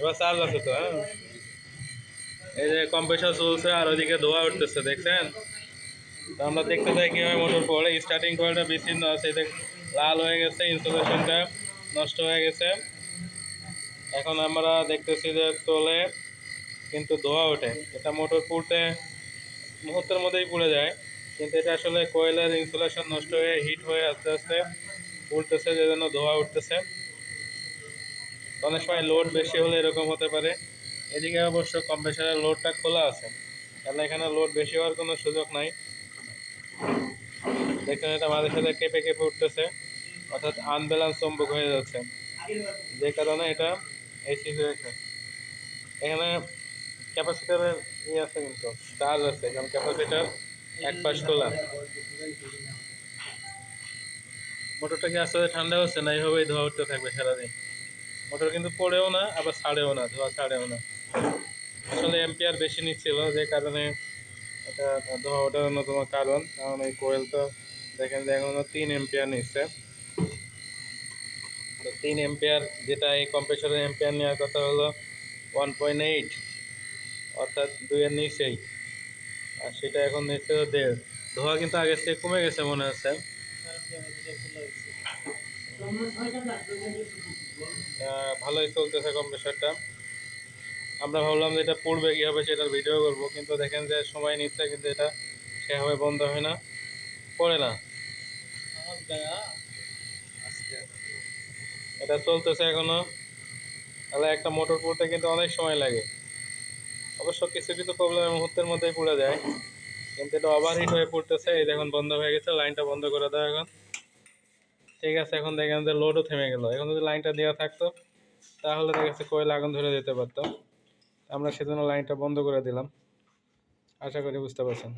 এবার চার্জ আছে তো হ্যাঁ? এই যে কম্প্রেসার চলছে আর ওইদিকে ধোয়া উঠতেছে, দেখছেন? তো আমরা দেখতে চাই কীভাবে মোটর পড়ে। স্টার্টিং কয়েলটা বিচ্ছিন্ন আছে এটা লাল হয়ে গেছে ইনসুলেশনটা নষ্ট হয়ে গেছে। এখন আমরা দেখতেছি যে চলে, কিন্তু ধোয়া ওঠে। এটা মোটর পুড়তে মুহূর্তের মধ্যেই পুড়ে যায়, কিন্তু এটা আসলে কয়েলের ইনসুলেশন নষ্ট হয়ে হিট হয়ে আস্তে আস্তে উঠতেছে যে জন্য ধোয়া উঠতেছে। অনেক সময় লোড বেশি হলে এরকম হতে পারে। এদিকে অবশ্য কম্প্রেসারের লোডটা খোলা আছে। তাহলে এখানে লোড বেশি হওয়ার কোনো সুযোগ নাই। দেখুন এটা মাঝে সাথে কেঁপে কেঁপে উঠতেছে। অর্থাৎ আনব্যালেন্স চম্বক হয়ে যাচ্ছে। যে কারণে এটা এই সিচুয়েশন এখানে ক্যাপাসিটারের ই আছে কিন্তু চার্জ আছে। কারণ ক্যাপাসিটার এক পাশ খোলা। মোটরটা কি আস্তে আস্তে ঠান্ডা হচ্ছে না এইভাবেই ধোয়া উঠতে থাকবে সারাদিন? মোটর কিন্তু পড়েও না, আবার ছাড়েও না, ধোয়া ছাড়েও না। আসলে এম্পিয়ার বেশি নিচ্ছিল যে কারণে এটা ধোয়া ওঠার অন্যতম কারণ। কারণ এই কোয়েল তো দেখেন যে এখনও তিন এম্পিয়ার নিচ্ছে। তো তিন এম্পিয়ার যেটা এই কম্প্রেসরের এম্পিয়ার নেওয়ার কথা হলো ওয়ান পয়েন্ট এইট অর্থাৎ দুইয়ের নিচেই। আর সেটা এখন নিচ্ছে দেড়। ধোয়া কিন্তু আগের থেকে কমে গেছে মনে হচ্ছে। ভালোই চলতেছে কম্প্রেসরটা আমরা ভাবলাম যে এটা পড়বে কী হবে সেটার ভিডিও করব, কিন্তু দেখেন যে সময় নিচ্ছে, কিন্তু এটা সেভাবে বন্ধ হয় না, পড়ে না। এটা চলতেছে এখনও। তাহলে একটা মোটর পড়তে কিন্তু অনেক সময় লাগে। অবশ্য কিছু কিছু প্রবলেম মুহূর্তের মধ্যেই পড়ে যায়, কিন্তু এটা ওভারহিট হয়ে পড়তেছে, এই দেখুন বন্ধ হয়ে গেছে লাইনটা বন্ধ করে দাও এখন। ঠিক আছে, এখন দেখেন যে লোডও থেমে গেল। এখন যদি লাইনটা দেওয়া থাকতো, তাহলে দেখা যাচ্ছে কয়লা আগুন ধরে যেতে পারতো। আমরা সেজন্য লাইনটা বন্ধ করে দিলাম। আশা করি বুঝতে পারছেন।